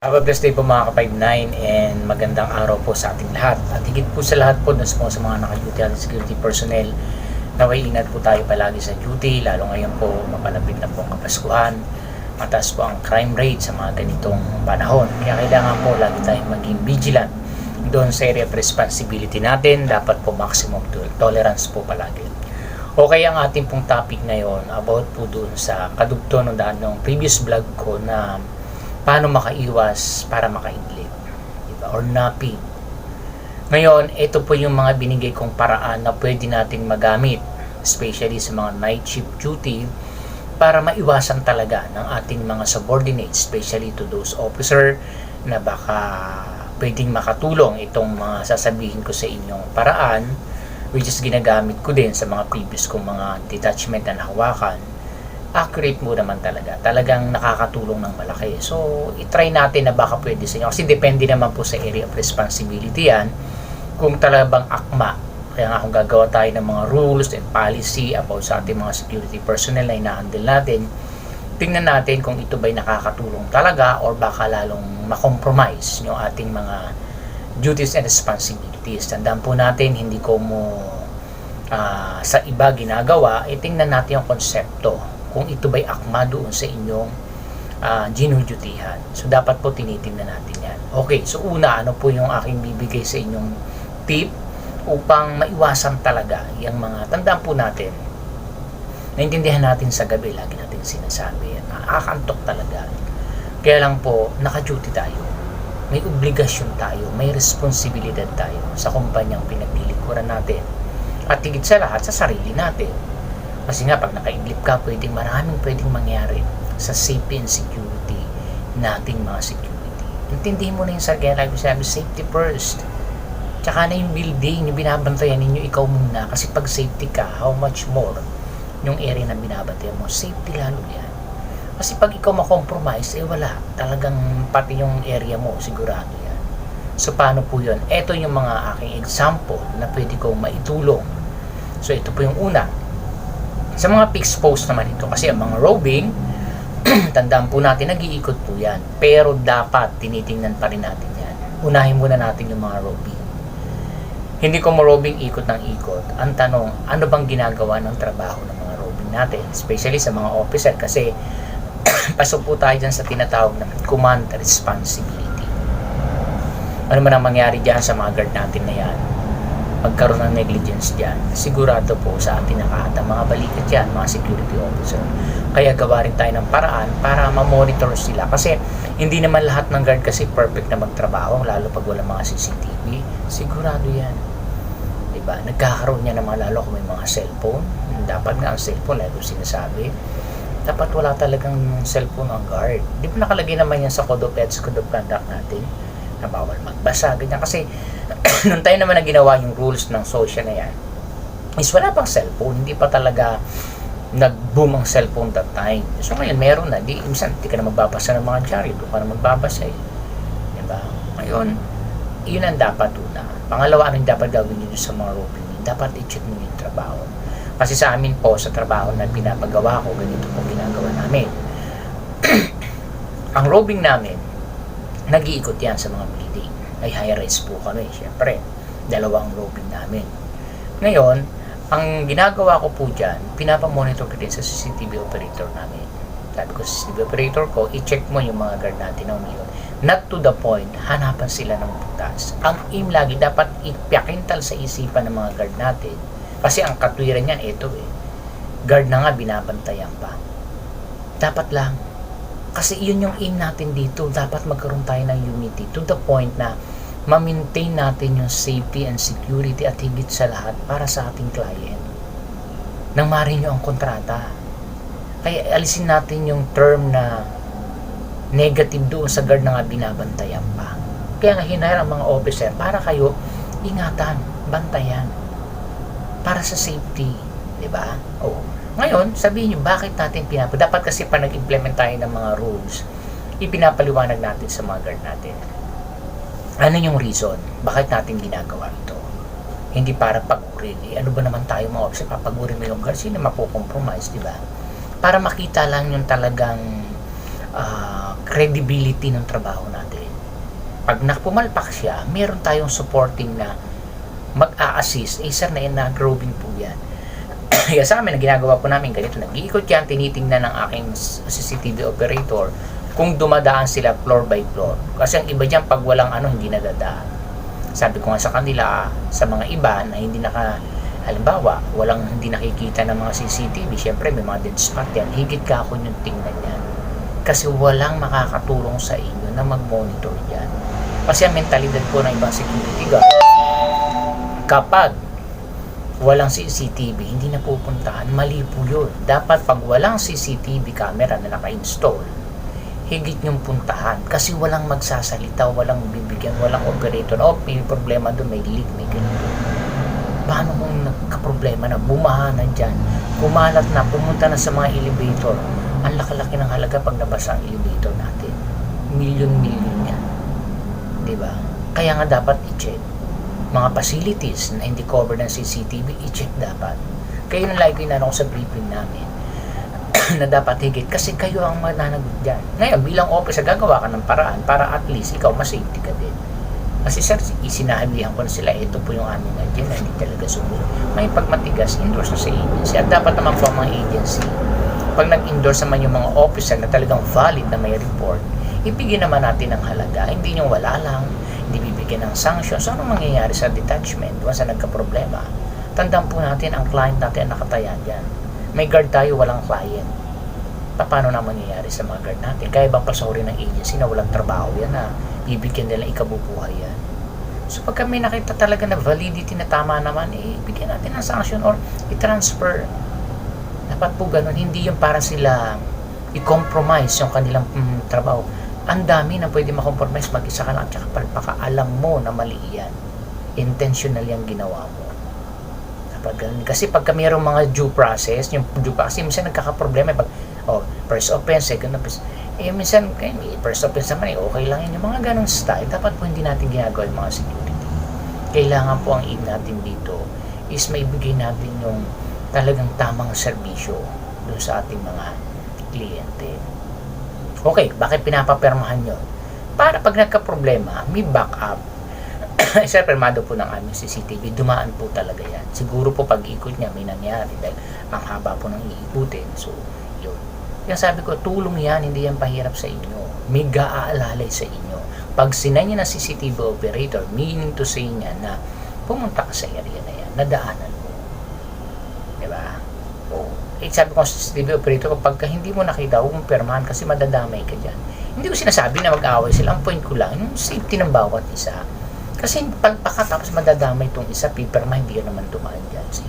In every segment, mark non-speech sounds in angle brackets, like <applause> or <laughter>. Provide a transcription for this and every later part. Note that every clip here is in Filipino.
Have a blessed day po mga ka-59 and magandang araw po sa ating lahat. At higit po sa lahat po, nas po sa mga naka-duty at security personnel, naway ingat po tayo palagi sa duty, lalo ngayon po mapalapit na po ang kapaskuhan. Mataas po ang crime rate sa mga ganitong panahon. Kaya kailangan po lagi tayong maging vigilant doon sa area of responsibility natin. Dapat po maximum to- tolerance po palagi. Okay ang ating pong topic ngayon about po doon sa kadugto ng daan ng previous vlog ko na paano makaiwas para makaidlip diba? or napping ngayon ito po yung mga binigay kong paraan na pwede nating magamit especially sa mga night shift duty para maiwasan talaga ng ating mga subordinates especially to those officer na baka pwedeng makatulong itong mga sasabihin ko sa inyong paraan which is ginagamit ko din sa mga previous kong mga detachment na nahawakan accurate mo naman talaga. Talagang nakakatulong ng malaki. So, itry natin na baka pwede sa inyo. Kasi depende naman po sa area of responsibility yan. Kung talagang akma. Kaya nga kung gagawa tayo ng mga rules and policy about sa ating mga security personnel na inahandle natin, tingnan natin kung ito ba'y nakakatulong talaga or baka lalong makompromise yung ating mga duties and responsibilities. Tandaan po natin, hindi ko mo ah, sa iba ginagawa, eh, tingnan natin yung konsepto kung ito ba'y akma doon sa inyong uh, ginudutihan. So, dapat po tinitingnan natin yan. Okay, so una, ano po yung aking bibigay sa inyong tip upang maiwasan talaga yung mga, tandaan po natin, naintindihan natin sa gabi, lagi natin sinasabi, nakakantok talaga. Kaya lang po, naka-duty tayo. May obligasyon tayo, may responsibilidad tayo sa kumpanyang pinaglilikuran natin. At higit sa lahat, sa sarili natin. Kasi nga, pag nakaidlip ka, pwedeng maraming pwedeng mangyari sa safety and security nating mga security. Intindihin mo na yung sargento, like sabi, safety first. Tsaka na yung building, yung binabantayan ninyo, ikaw muna. Kasi pag safety ka, how much more yung area na binabantayan mo, safety lalo yan. Kasi pag ikaw makompromise, eh wala. Talagang pati yung area mo, sigurado yan. So, paano po yun? Ito yung mga aking example na pwede kong maitulong. So, ito po yung una sa mga fixed post naman ito, kasi ang mga roving, <clears throat> tandaan po natin, nag-iikot po yan. Pero dapat tinitingnan pa rin natin yan. Unahin muna natin yung mga roving. Hindi ko mo roving ikot ng ikot. Ang tanong, ano bang ginagawa ng trabaho ng mga roving natin? Especially sa mga officer kasi <clears throat> pasok po tayo dyan sa tinatawag na command responsibility. Ano man ang mangyari dyan sa mga guard natin na yan? Magkaroon ng negligence dyan, sigurado po sa ating nakahata mga balikat yan, mga security officer. Kaya gawa rin tayo ng paraan para ma-monitor sila. Kasi hindi naman lahat ng guard kasi perfect na magtrabaho, lalo pag wala mga CCTV. Sigurado yan. Diba? Nagkakaroon niya naman lalo kung may mga cellphone. Dapat nga ang cellphone, lalo sinasabi. Dapat wala talagang cellphone ang guard. Di ba nakalagay naman yan sa Code of Ethics, Code of Conduct natin? Na bawal magbasa, ganyan. Kasi <clears throat> nung tayo naman na ginawa yung rules ng social na yan, is wala pang cellphone. Hindi pa talaga nag-boom ang cellphone that time. So ngayon, meron na. Di, minsan, di ka na magbabasa ng mga diary. Doon ka na magbabasa eh. Diba? Ngayon, yun ang dapat una. Pangalawa, anong dapat gawin nyo sa mga roving? Dapat i-check mo yung trabaho. Kasi sa amin po, sa trabaho na pinapagawa ko, ganito po ginagawa namin. <clears throat> ang roving namin, nag-iikot yan sa mga building. May high rise po kami, syempre. Dalawang roving namin. Ngayon, ang ginagawa ko po dyan, pinapamonitor ko din sa CCTV operator namin. Sabi ko sa CCTV operator ko, i-check mo yung mga guard natin na umiikot. Not to the point, hanapan sila ng butas. Ang aim lagi, dapat ipakintal sa isipan ng mga guard natin. Kasi ang katwiran niyan, ito eh. Guard na nga, binabantayan pa. Dapat lang, kasi yun yung aim natin dito. Dapat magkaroon tayo ng unity to the point na ma-maintain natin yung safety and security at higit sa lahat para sa ating client. Nang marin nyo ang kontrata. Kaya alisin natin yung term na negative doon sa guard na nga binabantayan pa. Kaya nga hinahir ang mga officer para kayo ingatan, bantayan. Para sa safety. Di ba? Oo. Ngayon, sabihin nyo, bakit natin pinap... Dapat kasi pa nag-implement tayo ng mga rules, ipinapaliwanag natin sa mga guard natin. Ano yung reason? Bakit natin ginagawa ito? Hindi para pagurin. Eh, ano ba naman tayo mga officer? Papagurin mo yung guard, sino mapokompromise, di ba? Para makita lang yung talagang ah, credibility ng trabaho natin. pag napumalpak siya, meron tayong supporting na mag-a-assist. Eh, sir, na nag-roving po yan. Kaya sa amin, ang ginagawa po namin ganito, nag-iikot yan, tinitingnan ng aking CCTV operator kung dumadaan sila floor by floor. Kasi ang iba dyan, pag walang ano, hindi nadadaan. Sabi ko nga sa kanila, sa mga iba na hindi naka, halimbawa, walang hindi nakikita ng mga CCTV, syempre may mga dead spot yan, higit ka ako yung tingnan yan. Kasi walang makakatulong sa inyo na mag-monitor yan. Kasi ang mentalidad po ng ibang security guard, kapag walang CCTV, hindi na pupuntahan, mali po yun. Dapat pag walang CCTV camera na naka-install, higit yung puntahan. Kasi walang magsasalita, walang bibigyan, walang operator. Oh, may problema doon, may leak, may ganito. Paano kung nagka-problema na, bumaha na dyan, kumalat na, pumunta na sa mga elevator. Ang laki-laki ng halaga pag nabasa ang elevator natin. Milyon-milyon yan. Ba? Kaya nga dapat i-check mga facilities na hindi covered ng CCTV, i-check dapat. Kayo na lagi ako sa briefing namin <clears throat> na dapat higit kasi kayo ang mananagot dyan. Ngayon, bilang officer, gagawa ka ng paraan para at least ikaw masafety ka din. Kasi sir, isinahabihan ko na sila, ito po yung aming na hindi talaga sumunod. May pagmatigas, endorse na sa agency. At dapat naman po ang mga agency, pag nag-endorse naman yung mga officer na talagang valid na may report, ibigyan naman natin ng halaga. Hindi yung wala lang, bibigyan ng sanctions. Anong mangyayari sa detachment once na nagka-problema? Tandaan po natin, ang client natin ang nakataya dyan. May guard tayo, walang client. Pa- Paano na mangyayari sa mga guard natin? Kaya bang pasorin ng agency na walang trabaho yan na bibigyan nila ikabubuhay yan? So pag kami nakita talaga na validity na tama naman, eh, bigyan natin ng sanction or i-transfer. Dapat po ganun, hindi yung para sila i-compromise yung kanilang mm, trabaho. Ang dami na pwede makompromise mag-isa ka lang at saka pagpakaalam mo na mali yan. Intentional yung ginawa mo. Ganun. Kasi pagka mayroong mga due process, yung due process, minsan nagkakaproblema. Pag, oh, first offense, second offense. Eh, minsan, kaya, first offense naman, eh, okay lang yun. Yung mga ganong style, dapat po hindi natin ginagawa yung mga security. Kailangan po ang aim natin dito is maibigay natin yung talagang tamang serbisyo doon sa ating mga kliyente. Okay, bakit pinapapermahan nyo? Para pag nagka-problema, may backup. <clears throat> Sir, permado po ng aming CCTV, dumaan po talaga yan. Siguro po pag ikot niya may nangyari dahil ang haba po ng iikutin. So, yun. Kaya sabi ko, tulong yan, hindi yan pahirap sa inyo. May gaaalalay sa inyo. Pag sinay niya ng CCTV operator, meaning to say niya na pumunta ka sa area na yan, nadaanan. Eh, sabi ko sa CCTV operator, kapag ka hindi mo nakita, huwag mong permahan kasi madadamay ka dyan. Hindi ko sinasabi na mag-away sila. Ang point ko lang, yung safety ng bawat isa. Kasi palpaka tapos madadamay itong isa, piperma, hindi ka naman dumaan dyan. Si,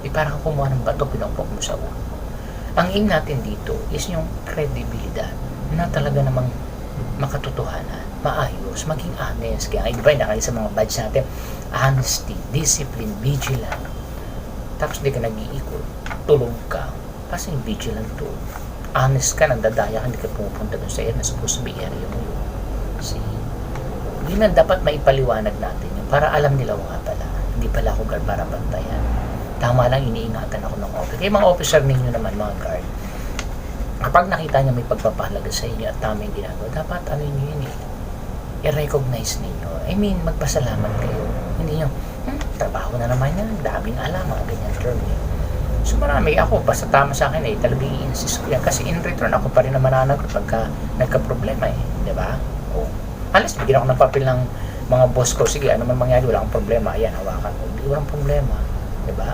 di parang kumuha ng bato, pinupok mo sa ulo. Ang aim natin dito is yung credibilidad na talaga namang makatotohanan, maayos, maging honest. Kaya di ba, nakalagay sa mga badge natin, honesty, discipline, vigilant. Tapos hindi ka nag-iikot, tulog ka. Kasi vigilant to. Honest ka, nandadaya ka, hindi ka pumupunta dun sa area supposed to be area mo yun. See? Yun ang dapat maipaliwanag natin yun para alam nila nga pala. Hindi pala ako guard para bantayan. Tama lang, iniingatan ako ng officer. Kaya mga officer ninyo naman, mga guard, kapag nakita niyo may pagpapahalaga sa inyo at tama yung ginagawa, dapat ano nyo yun eh, i-recognize ninyo. I mean, magpasalamat kayo. Hindi nyo, trabaho na naman yan, daming alam, mga ganyan term eh. So marami ako, basta tama sa akin eh, talagang i-insist ko yan. Kasi in return, ako pa rin naman nananagot pagka nagka-problema eh. Di ba? O, unless bigyan ako ng papel ng mga boss ko, sige, ano man mangyari, wala akong problema. Ayan, hawakan mo. Hindi walang problema. Di ba?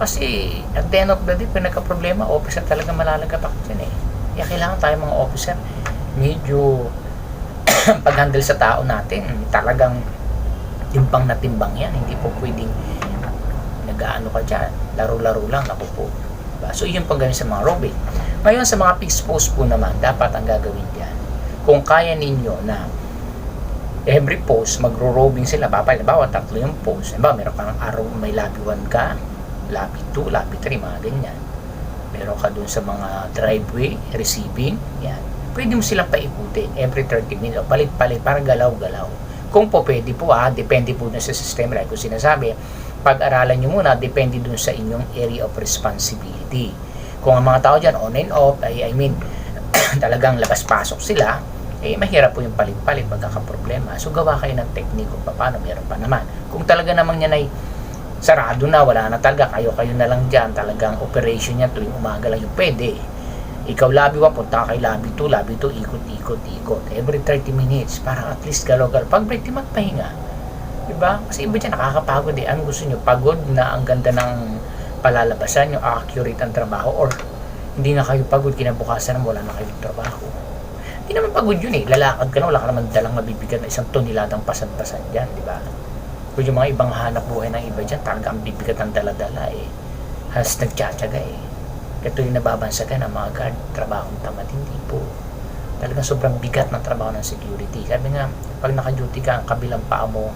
Kasi at the end of the day, pag nagka-problema, officer talaga malalagapak dyan eh. Kaya kailangan tayo mga officer, medyo <clears throat> pag-handle sa tao natin, talagang timbang na timbang yan. Hindi po pwedeng nag-ano ka dyan, laro-laro lang, ako po. Diba? So, yun pang gawin sa mga robin. Ngayon, sa mga fixed post po naman, dapat ang gagawin dyan. Kung kaya ninyo na every post, magro-robing sila, bawa tatlo yung post. Diba, meron kang araw, may lobby 1 ka, lobby 2, lobby 3, mga ganyan. Meron ka dun sa mga driveway, receiving, yan. Pwede mo silang paikutin every 30 minutes, palit-palit, para galaw-galaw. Kung po pwede po ah, depende po na sa system. Like kung sinasabi, pag-aralan nyo muna, depende dun sa inyong area of responsibility. Kung ang mga tao dyan, on and off, ay, I mean, <clears throat> talagang labas-pasok sila, eh mahirap po yung palit-palit magkakaproblema. So gawa kayo ng teknik kung paano meron pa naman. Kung talaga namang yan ay sarado na, wala na talaga, kayo-kayo na lang dyan, talagang operation yan tuwing umaga lang yung pwede. Ikaw labi 1, punta ka kay labi 2, labi 2, ikot, ikot, ikot. Every 30 minutes, para at least galaw-galaw. Pag break, di magpahinga. Diba? Kasi iba dyan, nakakapagod eh. Ano gusto nyo? Pagod na ang ganda ng palalabasan nyo, accurate ang trabaho, or hindi na kayo pagod, kinabukasan na wala na kayong trabaho. Hindi naman pagod yun eh. Lalakad ka na, wala ka naman dalang mabibigat na isang toniladang pasan-pasan dyan, di ba? Kung yung mga ibang hanap buhay ng iba dyan, talaga ang bibigat ng daladala eh. Halos nagtsatsaga eh. Ito yung nababansagan ng mga guard, trabahong tamad, hindi po. Talagang sobrang bigat ng trabaho ng security. Sabi nga, pag naka-duty ka, ang kabilang paa mo,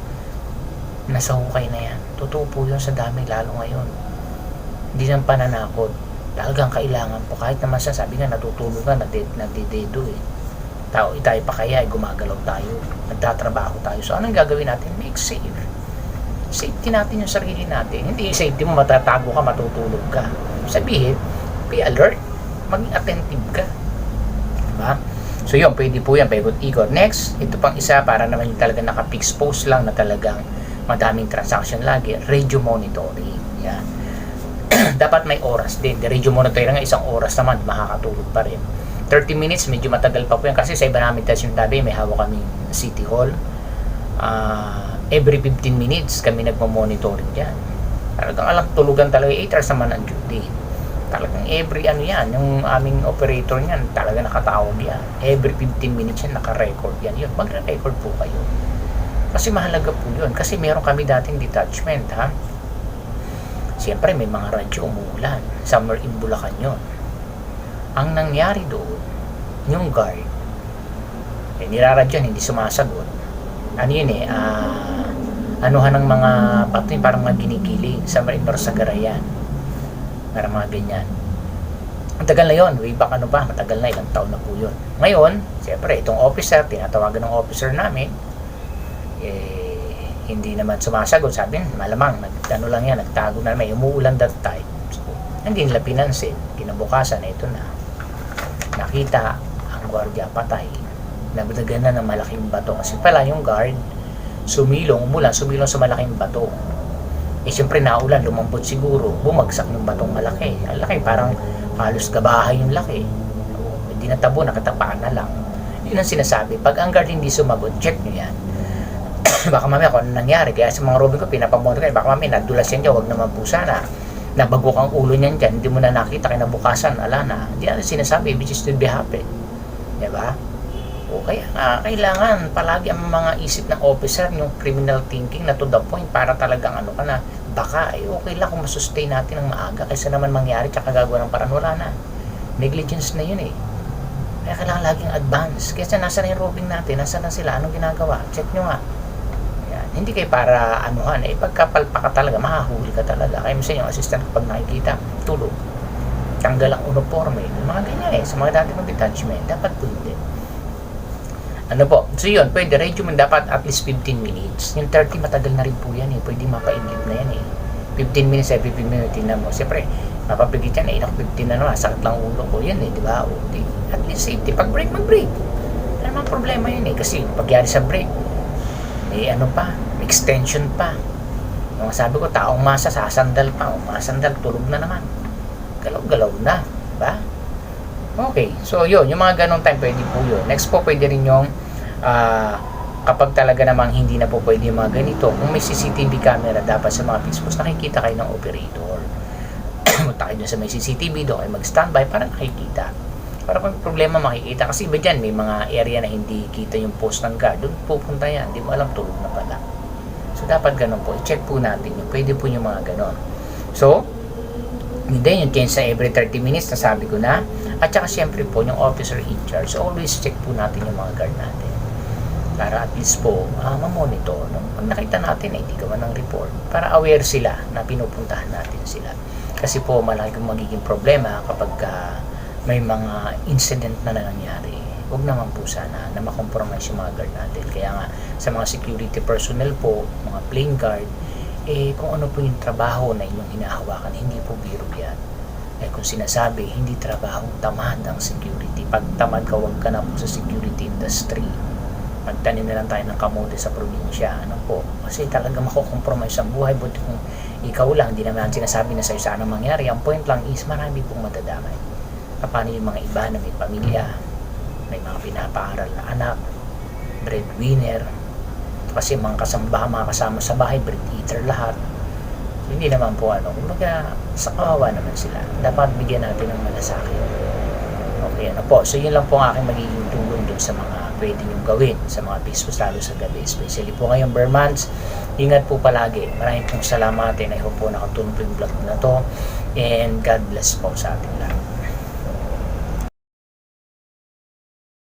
nasa hukay na yan. Totoo po yun sa dami, lalo ngayon. Hindi nang pananakot. Talagang kailangan po. Kahit naman siya, sabi nga, natutulog ka, nadidedo eh. Tao, tayo pa kaya, eh, gumagalaw tayo. Nagtatrabaho tayo. So, anong gagawin natin? Make safe. Safety natin yung sarili natin. Hindi safety mo, matatago ka, matutulog ka. Sabihin, be alert. Maging attentive ka. Diba? So yun, pwede po yan, paikot-ikot. Next, ito pang isa para naman yung talaga naka-fix post lang na talagang madaming transaction lagi. Radio monitoring. Yan. <clears throat> Dapat may oras din. The radio monitoring nga isang oras naman, makakatulog pa rin. 30 minutes, medyo matagal pa po yan. Kasi sa iba namin test yung tabi, may hawak kami City Hall. Ah, every 15 minutes kami nagmo-monitoring dyan. Talagang alam, tulugan talaga, 8 hours naman ang duty talagang every ano yan, yung aming operator niyan, talaga nakatawag yan. Every 15 minutes yan, naka-record yan. Yun, magre-record po kayo. Kasi mahalaga po yun. Kasi meron kami dating detachment, ha? Siyempre, may mga radyo umuulan. Summer in Bulacan yun. Ang nangyari doon, yung guard, eh, niraradyan, hindi sumasagot. Ano yun eh, ah, anuhan ng mga bato yung parang mga ginigiling sa Marinor sa Garayan para mga ganyan. Ang tagal na yun, way back ano ba, matagal na, ilang taon na po yun. Ngayon, siyempre, itong officer, tinatawagan ng officer namin, eh, hindi naman sumasagot. Sabi, malamang, nag, ano lang yan, nagtago na, may umuulan that time. So, hindi nila pinansin. Kinabukasan, ito na. Nakita, ang gwardiya patay. Nabadagan na ng malaking bato. Kasi pala yung guard, sumilong, umulan, sumilong sa malaking bato. Eh, siyempre naulan, lumambot siguro, bumagsak yung batong malaki. Ang laki, parang halos gabahay yung laki. Hindi natabo, nakatapaan na lang. Yun ang sinasabi. Pag ang guard hindi sumagot, check nyo yan. <coughs> baka mamaya kung ano nangyari. Kaya sa mga robin ko, pinapamoto kayo. Baka mamaya nadulas yan dyan, huwag naman po sana. Nabagok ang ulo niyan dyan, hindi mo na nakita, kinabukasan, ala na. Hindi natin sinasabi, which is to be happy. Diba? O kaya nga, kailangan palagi ang mga isip ng officer, yung criminal thinking na to the point para talagang ano ka na, baka ay okay lang kung masustain natin ng maaga kaysa naman mangyari tsaka gagawa ng paraan wala na. Negligence na yun eh. Kaya kailangan laging advance. Kaya nasa na yung roving natin, nasa na sila, anong ginagawa? Check nyo nga. Yan. Hindi kayo para anuhan eh, pagkapalpa ka talaga, mahahuli ka talaga. Kaya minsan yung assistant kapag nakikita, tulog. Tanggal ang uniforme. Mga ganyan eh, sa mga dati ng detachment, dapat po hindi. Ano po? So yun, pwede radio mo dapat at least 15 minutes. Yung 30 matagal na rin po yan eh. Pwede mapainlip na yan eh. 15 minutes every 15 minutes, tingnan mo. Siyempre, mapapigit yan eh. Inak 15 na naman, sakit lang ulo ko yan eh, di ba? At least safety. Pag break, mag-break. Wala namang problema yun eh. Kasi pagyari sa break, may ano pa, extension pa. Yung sabi ko, taong masa, sasandal pa. O, masandal, tulog na naman. Galaw-galaw na. di ba? Okay, so yun, yung mga ganong time pwede po yun. Next po pwede rin yung ah, kapag talaga namang hindi na po pwede yung mga ganito, kung may CCTV camera dapat sa mga fixed post, nakikita kayo ng operator. <clears throat> Punta kayo sa may CCTV, doon kayo mag-standby para nakikita. Para kung problema makikita. Kasi iba dyan, may mga area na hindi kita yung post ng guard. Doon pupunta yan, di mo alam, tulog na pala. So dapat ganun po, i-check po natin yung pwede po yung mga ganon. So, hindi, yung change sa every 30 minutes, nasabi ko na. At saka siyempre po, yung officer in charge, always check po natin yung mga guard natin. Para at least po, ah, mamonitor. No? Pag nakita natin, eh, hindi gawa ng report. Para aware sila na pinupuntahan natin sila. Kasi po, malaking magiging problema kapag ah, may mga incident na nangyari. Huwag naman po sana na makompromise yung mga guard natin. Kaya nga, sa mga security personnel po, mga plane guard, eh kung ano po yung trabaho na inyong hinahawakan, hindi po biro yan. Eh kung sinasabi, hindi trabaho tamad ang security. pag tamad ka, huwag ka na po sa security industry. Magtanim na lang tayo ng kamote sa probinsya. Ano po? Kasi talaga makukompromise ang buhay. Buti kung ikaw lang, hindi naman sinasabi na sa'yo sana mangyari. Ang point lang is marami pong madadamay. Paano yung mga iba na may pamilya, may mga pinapaaral na anak, breadwinner, kasi mga kasama, mga kasama sa bahay, bread eater lahat. Hindi naman po ano, kumbaga sa kawawa naman sila. Dapat bigyan natin ng malasakit. Okay, ano po. So, yun lang po ang aking magiging tulong dun sa mga pwede niyong gawin sa mga business lalo sa gabi. Especially po ngayong Burmans, ingat po palagi. Maraming pong salamat and I hope po nakatulong po yung vlog na to. And God bless po sa ating lahat.